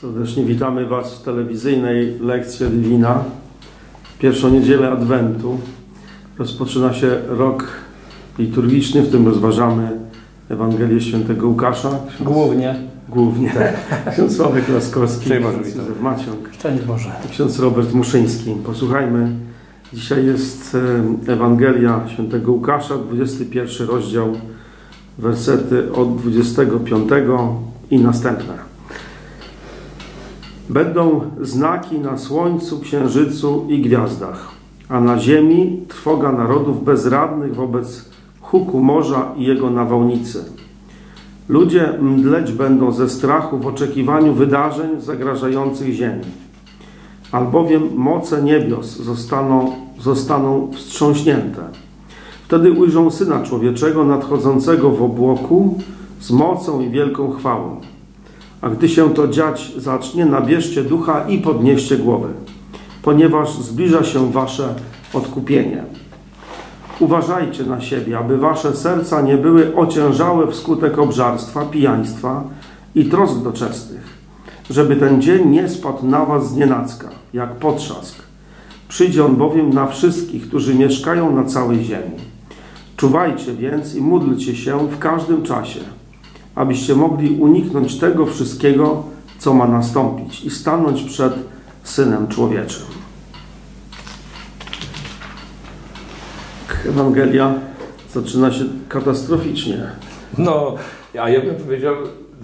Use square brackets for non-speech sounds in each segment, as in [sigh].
Serdecznie witamy Was w telewizyjnej lekcji Divina. Pierwszą niedzielę Adwentu rozpoczyna się rok liturgiczny, w tym rozważamy Ewangelię Świętego Łukasza. Ksiądz, Głównie. Głównie. Ksiądz Sławek Laskowski, Szczęść Boże, ksiądz. Józef Maciąg Szczęść Boże. ksiądz Robert Muszyński. Posłuchajmy. Dzisiaj jest Ewangelia Świętego Łukasza, 21 rozdział, wersety od 25 i następne. Będą znaki na słońcu, księżycu i gwiazdach, a na ziemi trwoga narodów bezradnych wobec huku morza i jego nawałnicy. Ludzie mdleć będą ze strachu w oczekiwaniu wydarzeń zagrażających ziemi, albowiem moce niebios zostaną, zostaną wstrząśnięte. Wtedy ujrzą Syna Człowieczego nadchodzącego w obłoku z mocą i wielką chwałą. A gdy się to dziać zacznie, nabierzcie ducha i podnieście głowy, ponieważ zbliża się wasze odkupienie. Uważajcie na siebie, aby wasze serca nie były ociężałe wskutek obżarstwa, pijaństwa i trosk doczesnych, żeby ten dzień nie spadł na was z nienacka, jak potrzask. Przyjdzie on bowiem na wszystkich, którzy mieszkają na całej ziemi. Czuwajcie więc i módlcie się w każdym czasie, abyście mogli uniknąć tego wszystkiego, co ma nastąpić i stanąć przed Synem Człowieczym. Ewangelia zaczyna się katastroficznie. No, a ja bym powiedział,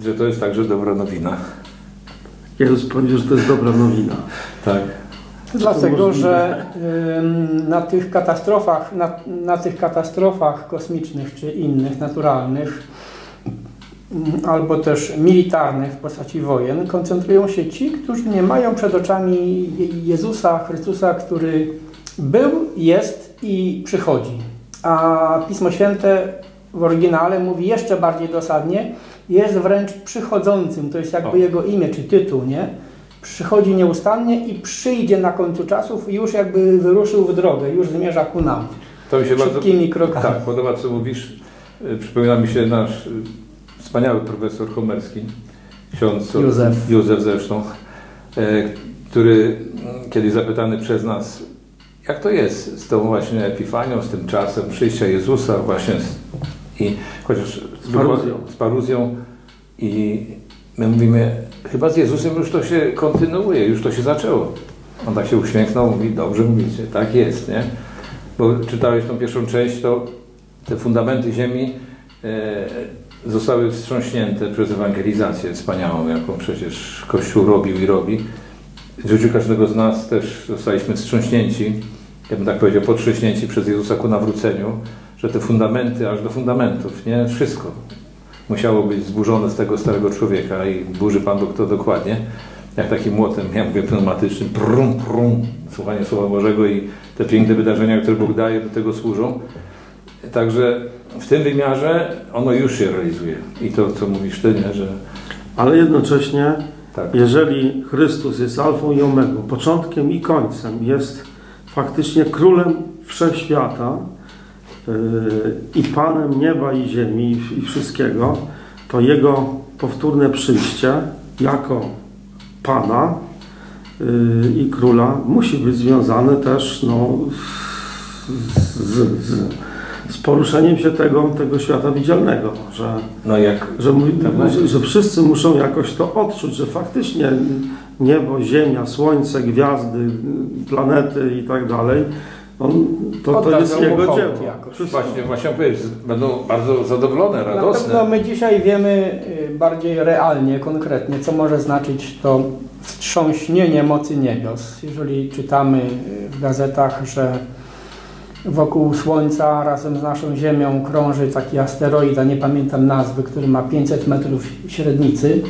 że to jest także dobra nowina. Jezus powiedział, że to jest dobra nowina. Tak. Dlatego, że na tych katastrofach, na, na tych katastrofach kosmicznych czy innych, naturalnych, albo też militarnych w postaci wojen, koncentrują się ci, którzy nie mają przed oczami Je- Jezusa Chrystusa, który był, jest i przychodzi. A Pismo Święte w oryginale mówi jeszcze bardziej dosadnie, jest wręcz przychodzącym, to jest jakby O. jego imię czy tytuł, nie? Przychodzi nieustannie i przyjdzie na końcu czasów i już jakby wyruszył w drogę, już zmierza ku nam. To mi się bardzo krokami. tak, podoba, co mówisz. Y, Przypomina mi się nasz y, wspaniały profesor Homerski, ksiądz Józef. Józef zresztą, e, który mm, kiedyś zapytany przez nas, jak to jest z tą właśnie epifanią, z tym czasem przyjścia Jezusa właśnie z, i chociaż Z paruzją. z paruzją i my mówimy, chyba z Jezusem już to się kontynuuje, już to się zaczęło. On tak się uśmiechnął, mówi, dobrze mówicie, tak jest, nie? Bo czytałeś tą pierwszą część, to te fundamenty ziemi e, zostały wstrząśnięte przez ewangelizację wspaniałą, jaką przecież Kościół robił i robi. W życiu każdego z nas też zostaliśmy wstrząśnięci, ja bym tak powiedział, potrząśnięci przez Jezusa ku nawróceniu, że te fundamenty, aż do fundamentów, nie? Wszystko musiało być zburzone z tego starego człowieka i burzy Pan Bóg to dokładnie, jak takim młotem, ja mówię pneumatycznym, prum, prum, słuchanie Słowa Bożego i te piękne wydarzenia, które Bóg daje, do tego służą. Także w tym wymiarze ono już się realizuje. I to, co mówisz Ty, nie, że Ale jednocześnie, tak. jeżeli Chrystus jest alfą i omegą, początkiem i końcem, jest faktycznie królem wszechświata yy, i Panem nieba i ziemi i- i wszystkiego, to Jego powtórne przyjście jako Pana yy, i Króla musi być związane też no, z, z, z, z poruszeniem się tego, tego świata widzialnego, że No jak że, mój, Tak, że, że wszyscy muszą jakoś to odczuć, że faktycznie niebo, ziemia, słońce, gwiazdy, planety i tak dalej, on, to, to Oddadzą jest jego dzieło. jakoś. Właśnie, właśnie powiedzieć, będą bardzo zadowolone, Na pewno radosne. my dzisiaj wiemy y, bardziej realnie, konkretnie, co może znaczyć to wstrząśnienie mocy niebios. Jeżeli czytamy y, w gazetach, że wokół Słońca razem z naszą Ziemią krąży taki asteroida, nie pamiętam nazwy, który ma 500 metrów średnicy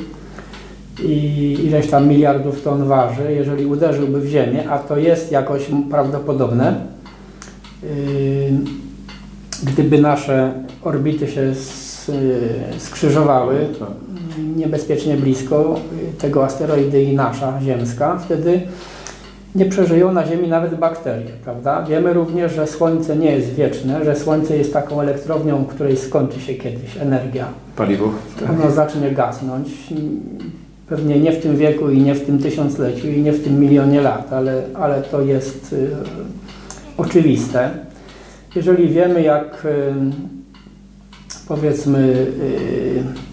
i ileś tam miliardów ton waży, jeżeli uderzyłby w Ziemię, a to jest jakoś prawdopodobne, gdyby nasze orbity się skrzyżowały Tak. niebezpiecznie blisko tego asteroidy i nasza ziemska, wtedy nie przeżyją na Ziemi nawet bakterie, prawda? Wiemy również, że Słońce nie jest wieczne, że Słońce jest taką elektrownią, której skończy się kiedyś energia. Paliwo. Tak. Ono zacznie gasnąć. Pewnie nie w tym wieku i nie w tym tysiącleciu i nie w tym milionie lat, ale, ale to jest y, oczywiste. Jeżeli wiemy, jak y, powiedzmy, y,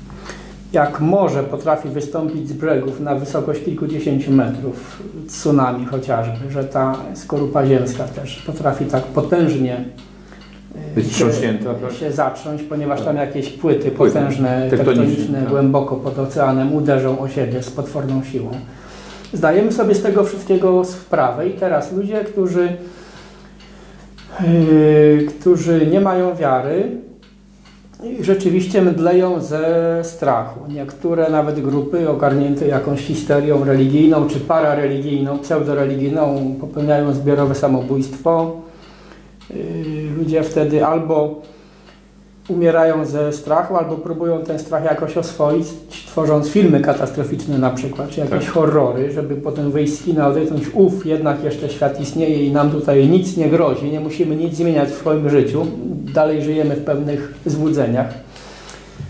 jak morze potrafi wystąpić z brzegów na wysokość kilkudziesięciu metrów, tsunami chociażby, że ta skorupa ziemska też potrafi tak potężnie y, Być się, tak? się zatrząść, ponieważ tam jakieś płyty potężne, tektoniczne, tak. głęboko pod oceanem uderzą o siebie z potworną siłą. Zdajemy sobie z tego wszystkiego sprawę i teraz ludzie, którzy, yy, którzy nie mają wiary, rzeczywiście mdleją ze strachu. Niektóre nawet grupy ogarnięte jakąś histerią religijną czy parareligijną, pseudoreligijną popełniają zbiorowe samobójstwo. Yy, Ludzie wtedy albo umierają ze strachu, albo próbują ten strach jakoś oswoić, tworząc filmy katastroficzne na przykład, czy jakieś Tak. horrory, żeby potem wyjść z kina, odetchnąć, uf, jednak jeszcze świat istnieje i nam tutaj nic nie grozi, nie musimy nic zmieniać w swoim życiu, dalej żyjemy w pewnych złudzeniach.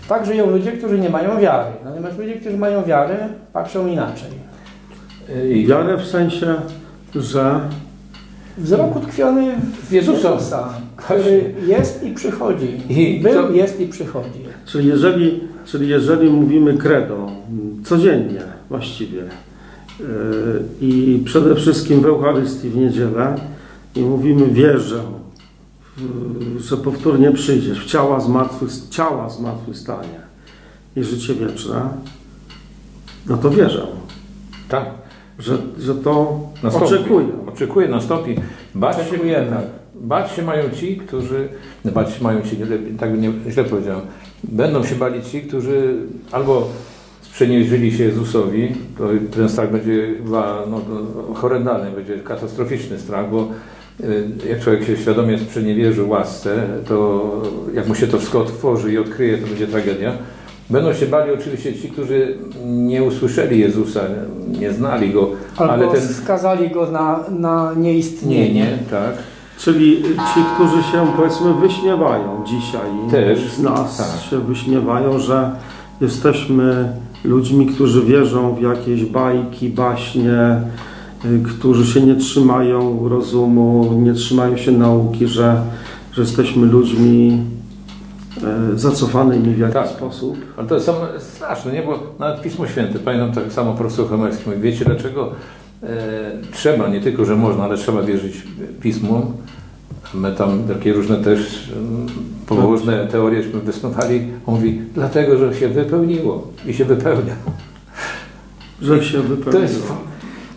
Tak żyją ludzie, którzy nie mają wiary. Natomiast ludzie, którzy mają wiarę, patrzą inaczej. I Wiarę w sensie, że Wzrok utkwiony w Jezusa. Który jest i przychodzi. I Był, jest i przychodzi. Czyli jeżeli, czyli jeżeli mówimy credo codziennie właściwie yy, i przede wszystkim w Eucharystii w niedzielę i mówimy wierzę, że powtórnie przyjdziesz w ciała zmartwych, ciała zmartwychwstanie i życie wieczne, no to wierzę, tak, że, że to nastąpi. oczekuję. Oczekuję, nastąpi. Bać się, tak, bać się mają ci, którzy, no bać się mają ci, tak nie, źle powiedziałem, będą się bali ci, którzy albo sprzeniewierzyli się Jezusowi, to ten strach będzie chyba no, horrendalny, będzie katastroficzny strach, bo y, jak człowiek się świadomie sprzeniewierzy łasce, to jak mu się to wszystko otworzy i odkryje, to będzie tragedia. Będą się bali oczywiście ci, którzy nie usłyszeli Jezusa, nie znali Go, Albo ale ten skazali go na, na nieistnienie. nie, nie, tak. Czyli ci, którzy się powiedzmy wyśmiewają dzisiaj Też, z nas tak. się wyśmiewają, że jesteśmy ludźmi, którzy wierzą w jakieś bajki, baśnie, y, którzy się nie trzymają rozumu, nie trzymają się nauki, że, że jesteśmy ludźmi e, zacofanymi w jakiś Tak. sposób. Ale to jest straszne, nie? Bo nawet Pismo Święte, pamiętam tak samo profesor Chemerski mówi, wiecie dlaczego e, trzeba, nie tylko, że można, ale trzeba wierzyć Pismu. My tam takie różne też mm, pobożne teorieśmy wysnuwali. On mówi, dlatego, że się wypełniło i się wypełnia. Że się wypełniło. To jest...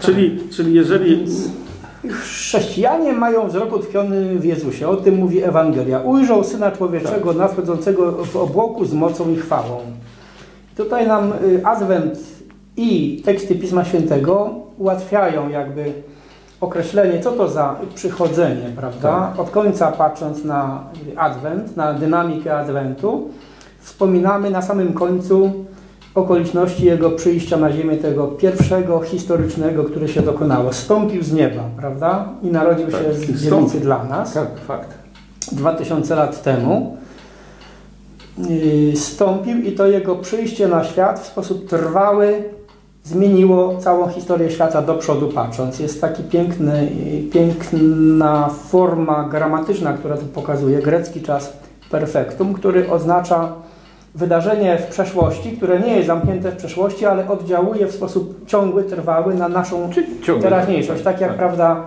Czyli, czyli jeżeli Chrześcijanie mają wzrok utkwiony w Jezusie. O tym mówi Ewangelia. Ujrzał Syna Człowieczego nadchodzącego w obłoku z mocą i chwałą. Tutaj nam y, Adwent i teksty Pisma Świętego ułatwiają jakby określenie, co to za przychodzenie, prawda? Od końca patrząc na Adwent, na dynamikę Adwentu, wspominamy na samym końcu okoliczności Jego przyjścia na ziemię, tego pierwszego historycznego, które się dokonało. Stąpił z nieba, prawda? I narodził Tak, się z dziewicy dla nas. Tak, fakt. 2000 lat temu stąpił i to jego przyjście na świat w sposób trwały zmieniło całą historię świata do przodu patrząc. Jest taki piękny, piękna forma gramatyczna, która to pokazuje, grecki czas perfektum, który oznacza wydarzenie w przeszłości, które nie jest zamknięte w przeszłości, ale oddziałuje w sposób ciągły, trwały na naszą teraźniejszość. Tak jak, prawda,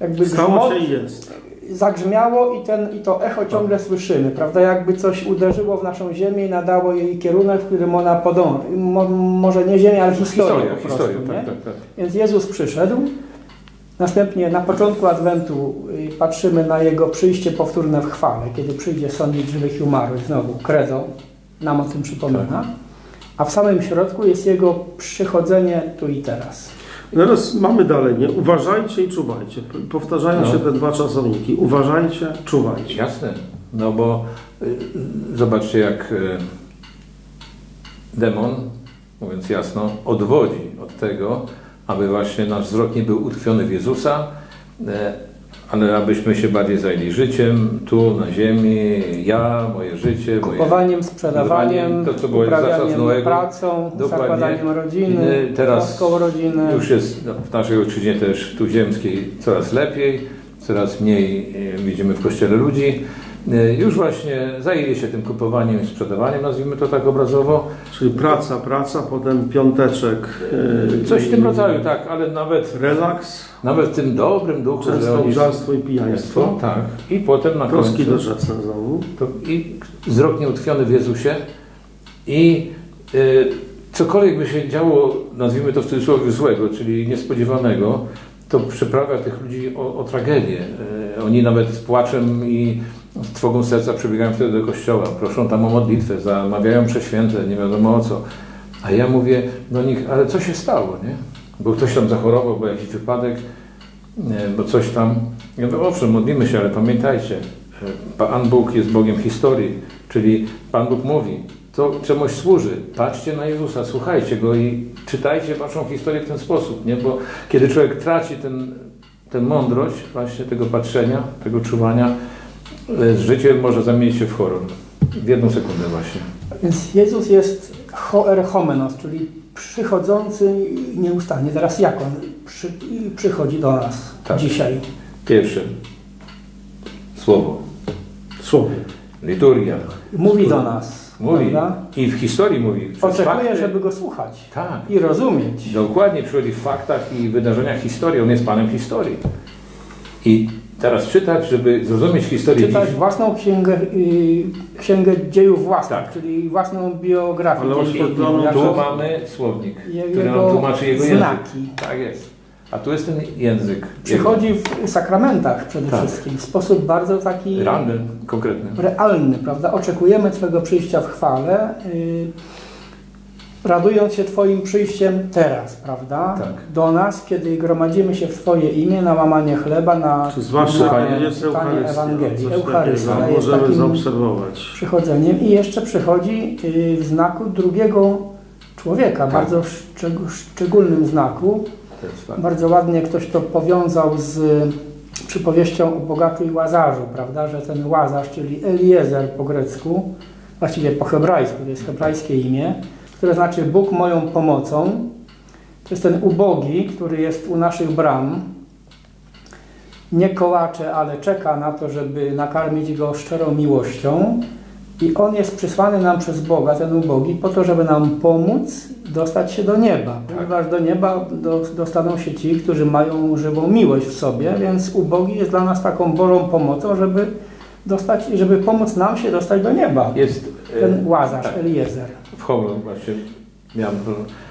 jakby stało się jest. zagrzmiało i, ten, i to echo ciągle słyszymy, prawda? Jakby coś uderzyło w naszą ziemię i nadało jej kierunek, w którym ona podąży. Mo, może nie ziemię, ale historię Historia, po prostu, historia, tak, tak, tak. Więc Jezus przyszedł. Następnie na początku Adwentu y, patrzymy na Jego przyjście powtórne w chwale, kiedy przyjdzie sądzić żywych i umarłych. Znowu, credo nam o tym przypomina. Tak. A w samym środku jest Jego przychodzenie tu i teraz. Teraz mamy dalej, nie? Uważajcie i czuwajcie. Powtarzają No. się te dwa czasowniki. Uważajcie, czuwajcie. Jasne, no bo y, y, zobaczcie jak y, demon, mówiąc jasno, odwodzi od tego, aby właśnie nasz wzrok nie był utkwiony w Jezusa, e, ale abyśmy się bardziej zajęli życiem tu na ziemi, ja, moje życie, moje Kupowaniem, sprzedawaniem, to, co było uprawianiem Noego. pracą, Dokładnie. zakładaniem rodziny, teraz rodzinę. Już jest no, w naszej ojczyźnie też tu ziemskiej coraz lepiej, coraz mniej e, widzimy w kościele ludzi. E, Już właśnie zajęli się tym kupowaniem i sprzedawaniem, nazwijmy to tak obrazowo. Czyli praca, praca, potem piąteczek. yy, Coś w tym rodzaju, tak, ale nawet, Relaks, nawet w tym dobrym duchu, często oni łżarstwo i pijaństwo. tak. I potem na Troski końcu dorzeczne znowu. to, i wzrok nieutkwiony w Jezusie i y, cokolwiek by się działo, nazwijmy to w cudzysłowie złego, czyli niespodziewanego, to przyprawia tych ludzi o, o tragedię. Y, oni nawet z płaczem i trwogą serca przybiegają wtedy do kościoła, proszą tam o modlitwę, zamawiają prześwięte, nie wiadomo o co. A ja mówię do nich, ale co się stało, nie? Bo ktoś tam zachorował, bo jakiś wypadek, bo coś tam. Ja mówię, owszem, modlimy się, ale pamiętajcie, Pan Bóg jest Bogiem historii, czyli Pan Bóg mówi, to czemuś służy. Patrzcie na Jezusa, słuchajcie Go i czytajcie Waszą historię w ten sposób, nie? Bo kiedy człowiek traci ten, tę mądrość właśnie tego patrzenia, tego czuwania, życie może zamienić się w horror. W jedną sekundę właśnie. Więc Jezus jest hoerchomenos, czyli przychodzący nieustannie. Teraz jak On przy, przychodzi do nas Tak. dzisiaj? Pierwsze. Słowo. Słowie. Liturgia. Mówi do nas. Mówi. Prawda? I w historii mówi. Oczekuje, fakty. żeby Go słuchać Tak. i rozumieć. Dokładnie przychodzi w faktach i wydarzeniach historii. On jest Panem historii. I teraz czytać, żeby zrozumieć historię Czytać dziś. własną księgę, y, księgę dziejów własnych, Tak. czyli własną biografię. Ale dziejów, oświetloną Tu mamy słownik, jego który nam tłumaczy jego język. znaki. Tak jest. A tu jest ten język. Przychodzi w sakramentach przede Tak. wszystkim w sposób bardzo taki. Ranny, konkretny. realny, prawda? Oczekujemy Twojego przyjścia w chwale, y, radując się Twoim przyjściem teraz, prawda? Tak. Do nas, kiedy gromadzimy się w Twoje imię na łamanie chleba, na Czy zwłaszcza Słuchanie, kiedy jest. Ewangelii. Eucharystia takiego jest możemy takim- zaobserwować. przychodzeniem i jeszcze przychodzi y, w znaku drugiego człowieka, Tak. bardzo szczeg- szczególnym znaku. Fakt. Bardzo ładnie ktoś to powiązał z przypowieścią o bogaczu i łazarzu, prawda, że ten łazarz, czyli Eliezer po grecku, właściwie po hebrajsku, to jest hebrajskie imię, które znaczy Bóg moją pomocą. To jest ten ubogi, który jest u naszych bram. Nie kołacze, ale czeka na to, żeby nakarmić go szczerą miłością. I on jest przysłany nam przez Boga, ten ubogi, po to, żeby nam pomóc dostać się do nieba. Ponieważ do nieba do, dostaną się ci, którzy mają żywą miłość w sobie, więc ubogi jest dla nas taką Bożą pomocą, żeby dostać, żeby pomóc nam się dostać do nieba. Jest e, Ten łazarz, tak. Eliezer. w Hołlu właśnie miałem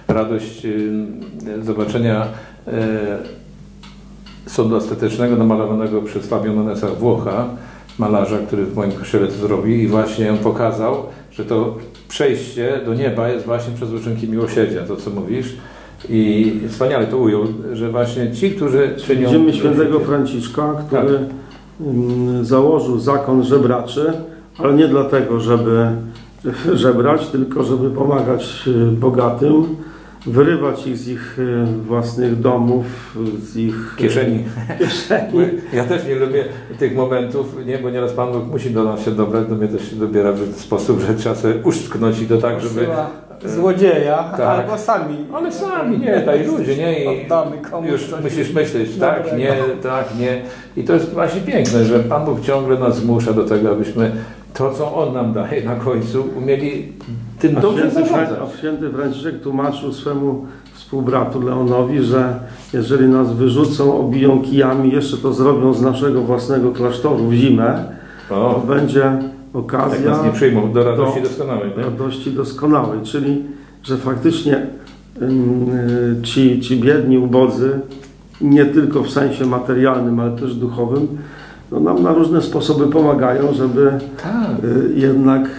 radość y, zobaczenia e, sądu ostatecznego namalowanego przez Fabio Nonesa Włocha, malarza, który w moim kościele to zrobił i właśnie on pokazał, że to przejście do nieba jest właśnie przez uczynki miłosierdzia, to co mówisz. I wspaniale to ujął, że właśnie ci, którzy czynią... Widzimy świętego Franciszka, który mm, założył zakon żebraczy, ale nie dlatego, żeby [laughs] żebrać, tylko żeby pomagać y, bogatym, wyrywać ich z ich y, własnych domów, z ich kieszeni. [laughs] kieszeni. Ja też nie lubię tych momentów, nie, bo nieraz Pan Bóg musi do nas się dobrać, do mnie też się dobiera w ten sposób, że trzeba sobie uszczknąć i to tak, żeby... Posyła złodzieja, Tak. albo sami. Ale sami, nie, daj ludzie, nie? I już musisz myśleć, tak, dobrego. nie, tak, nie. I to jest właśnie piękne, że Pan Bóg ciągle nas zmusza do tego, abyśmy to, co On nam daje na końcu, umieli tym A dobrze święty, zarządzać. a święty Franciszek tłumaczył swemu współbratu Leonowi, że jeżeli nas wyrzucą, obiją kijami, jeszcze to zrobią z naszego własnego klasztoru w zimę, to O, będzie tak okazja nas nie przyjmą, do radości do- doskonałej. nie? radości doskonałej, czyli że faktycznie y, ci, ci biedni, ubodzy, nie tylko w sensie materialnym, ale też duchowym, no nam na różne sposoby pomagają, żeby Tak. y, jednak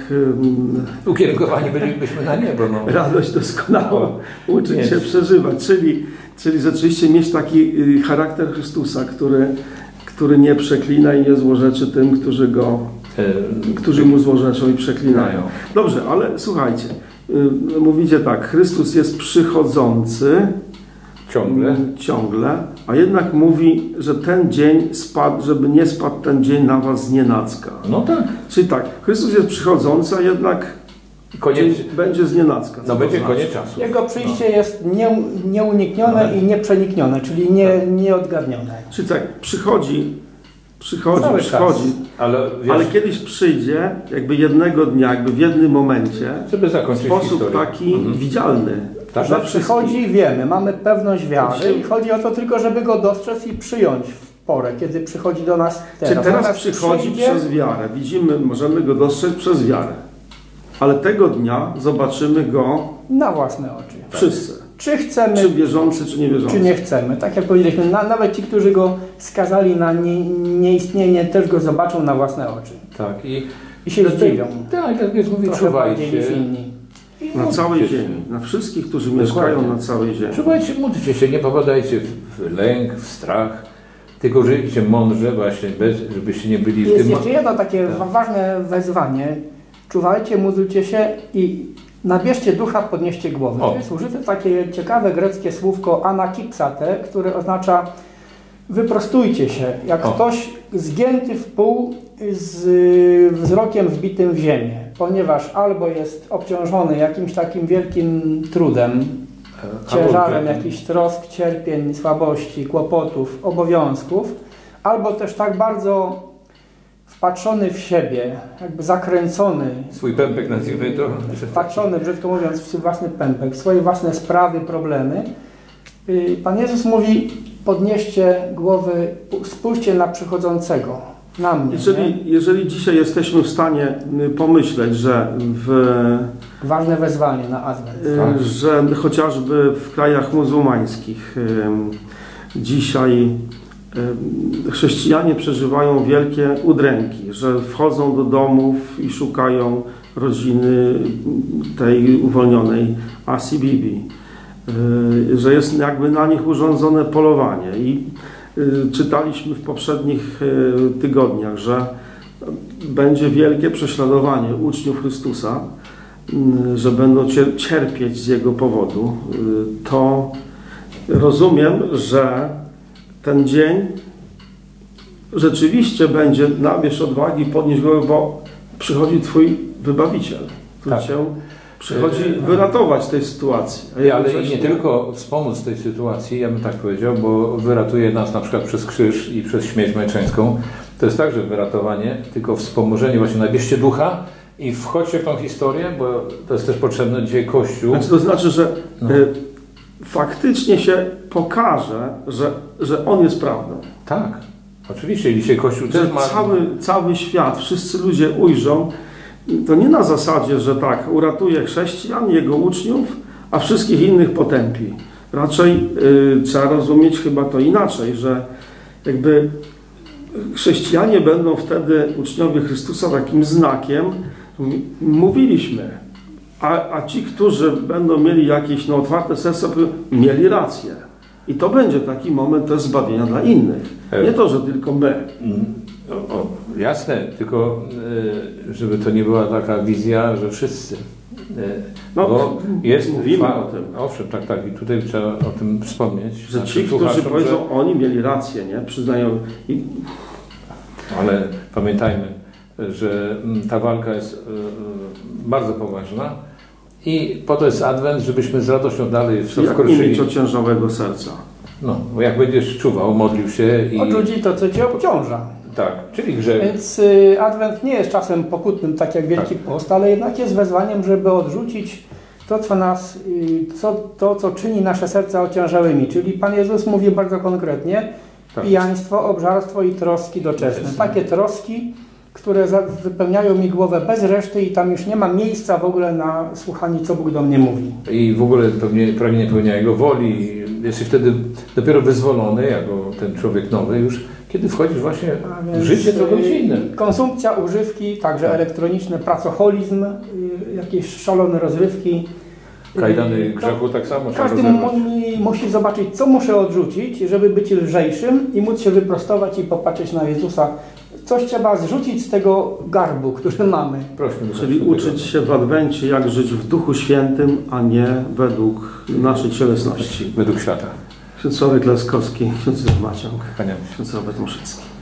Ukierunkowani bylibyśmy na niebo. No. radość doskonałą uczyć się przeżywać, czyli, czyli rzeczywiście mieć taki y, charakter Chrystusa, który, który nie przeklina i nie złorzeczy tym, którzy go, E, którzy mu złorzeczą i przeklinają. Dobrze, ale słuchajcie, y, mówicie tak, Chrystus jest przychodzący, Ciągle. mm, ciągle, a jednak mówi, że ten dzień spadł, żeby nie spadł ten dzień na was z nienacka. No tak. Czyli tak, Chrystus jest przychodzący, a jednak Koniec, będzie z nienacka. No będzie znaczy? koniec czasu. Jego przyjście jest nie, nieuniknione Ale- i nieprzeniknione, czyli nie, nieodgadnione. Czyli tak, przychodzi, przychodzi, Cały przychodzi. Ale, wiesz, ale kiedyś przyjdzie, jakby jednego dnia, jakby w jednym momencie, żeby w zakończyć sposób historię. taki Mhm. widzialny. Tak, Że wszystkich. przychodzi, wiemy, mamy pewność wiary i chodzi o to tylko, żeby go dostrzec i przyjąć w porę, kiedy przychodzi do nas Czy teraz. teraz Natomiast przychodzi przyjdzie przez wiarę? Widzimy, możemy go dostrzec przez wiarę. Ale tego dnia zobaczymy go na własne oczy. wszyscy. Czy chcemy, Czy wierzący, czy niewierzący. czy nie chcemy. Tak jak powiedzieliśmy, na, nawet ci, którzy go skazali na nie, nieistnienie, też go zobaczą na własne oczy. Tak. I, I się zdziwią. tak, jak jest mówi, Trochę bardziej niż czuwajcie. inni. I Na całej się. ziemi. Na wszystkich, którzy mieszkają na całej ziemi. Czuwajcie, módlcie się, nie popadajcie w, w lęk, w strach, tylko żyjcie mądrze właśnie, bez, żebyście nie byli w Jest tym... jeszcze jedno takie Tak. wa- ważne wezwanie. Czuwajcie, módlcie się i nabierzcie ducha, podnieście głowę. O. Jest użyte takie ciekawe greckie słówko anakipsate, które oznacza wyprostujcie się. Jak O. ktoś zgięty w pół z wzrokiem wbitym w ziemię, ponieważ albo jest obciążony jakimś takim wielkim trudem, e, ciężarem jakichś trosk, cierpień, słabości, kłopotów, obowiązków, albo też tak bardzo wpatrzony w siebie, jakby zakręcony, Swój pępek nazwijmy to. wpatrzony, brzydko mówiąc, w swój własny pępek, w swoje własne sprawy, problemy. Yy, Pan Jezus mówi, podnieście głowy, spójrzcie na przychodzącego, na mnie. nie? Jeżeli, jeżeli dzisiaj jesteśmy w stanie y, pomyśleć, że w Ważne wezwanie na Adwent. Tak. Y, że chociażby w krajach muzułmańskich dzisiaj chrześcijanie przeżywają wielkie udręki, że wchodzą do domów i szukają rodziny tej uwolnionej Asi Bibi, że jest jakby na nich urządzone polowanie. I czytaliśmy w poprzednich y, tygodniach, że będzie wielkie prześladowanie uczniów Chrystusa, że będą cier- cierpieć z jego powodu, to rozumiem, że ten dzień rzeczywiście będzie nabierz odwagi, podnieść głowę, bo przychodzi Twój wybawiciel, który Tak. Cię przychodzi Y, wyratować z tej sytuacji. Ale i nie tylko wspomóc tej sytuacji, ja bym tak powiedział, bo wyratuje nas na przykład przez krzyż i przez śmierć męczeńską. To jest także wyratowanie, tylko wspomożenie, właśnie nabierzcie ducha i wchodźcie w tą historię, bo to jest też potrzebne dzisiaj Kościół. Znaczy, to znaczy, że No. y, faktycznie się pokaże, że, że On jest prawdą. Tak, oczywiście. Dzisiaj Kościół Że też ma... cały, cały świat, wszyscy ludzie ujrzą, to nie na zasadzie, że tak, uratuje chrześcijan, jego uczniów, a wszystkich innych potępi. Raczej y, trzeba rozumieć chyba to inaczej, że jakby chrześcijanie będą wtedy uczniowie Chrystusa takim znakiem, mówiliśmy, a, a ci, którzy będą mieli jakieś no, otwarte serce, mieli rację. I to będzie taki moment też zbawienia dla innych. Nie to, że tylko my. Mm, O, o, jasne, tylko e, żeby to nie była taka wizja, że wszyscy. E, No, bo jest mówimy o tym. Owszem, tak, tak. I tutaj trzeba o tym wspomnieć. Że naszym ci, którzy powiedzą, oni mieli rację, nie? Przyznają. I Ale pamiętajmy, że mm, ta walka jest e, e, bardzo poważna i po to jest Adwent, żebyśmy z radością dalej w jak nie wkroczyli. mieć ociężałego serca? No, bo jak będziesz czuwał, modlił się i... Odrzuci to, co cię obciąża. Tak, czyli grzech. Więc y, Adwent nie jest czasem pokutnym, tak jak Wielki Post, ale jednak jest wezwaniem, żeby odrzucić to, co nas, y, co, to, co czyni nasze serca ociężałymi. Czyli Pan Jezus mówi bardzo konkretnie, Tak. pijaństwo, obżarstwo i troski. Doczesne. Takie troski, które wypełniają mi głowę bez reszty i tam już nie ma miejsca w ogóle na słuchanie, co Bóg do mnie mówi. i w ogóle pewnie, pragnienie pełnienia Jego woli. Jesteś wtedy dopiero wyzwolony, jako ten człowiek nowy już, kiedy wchodzisz właśnie w życie całkowicie y, inne. Konsumpcja, używki, także Tak. elektroniczne, pracoholizm, y, jakieś szalone rozrywki. Kajdany Y, grzechu tak samo Każdy musi zobaczyć, co muszę odrzucić, żeby być lżejszym i móc się wyprostować i popatrzeć na Jezusa. Coś trzeba zrzucić z tego garbu, który [laughs] mamy. Prośmy Czyli uczyć się w Adwencie, jak żyć w Duchu Świętym, a nie według naszej cielesności. Według świata. Ksiądz Sławek Laskowski, ksiądz Maciąg, Panie. ksiądz Robert Muszycki.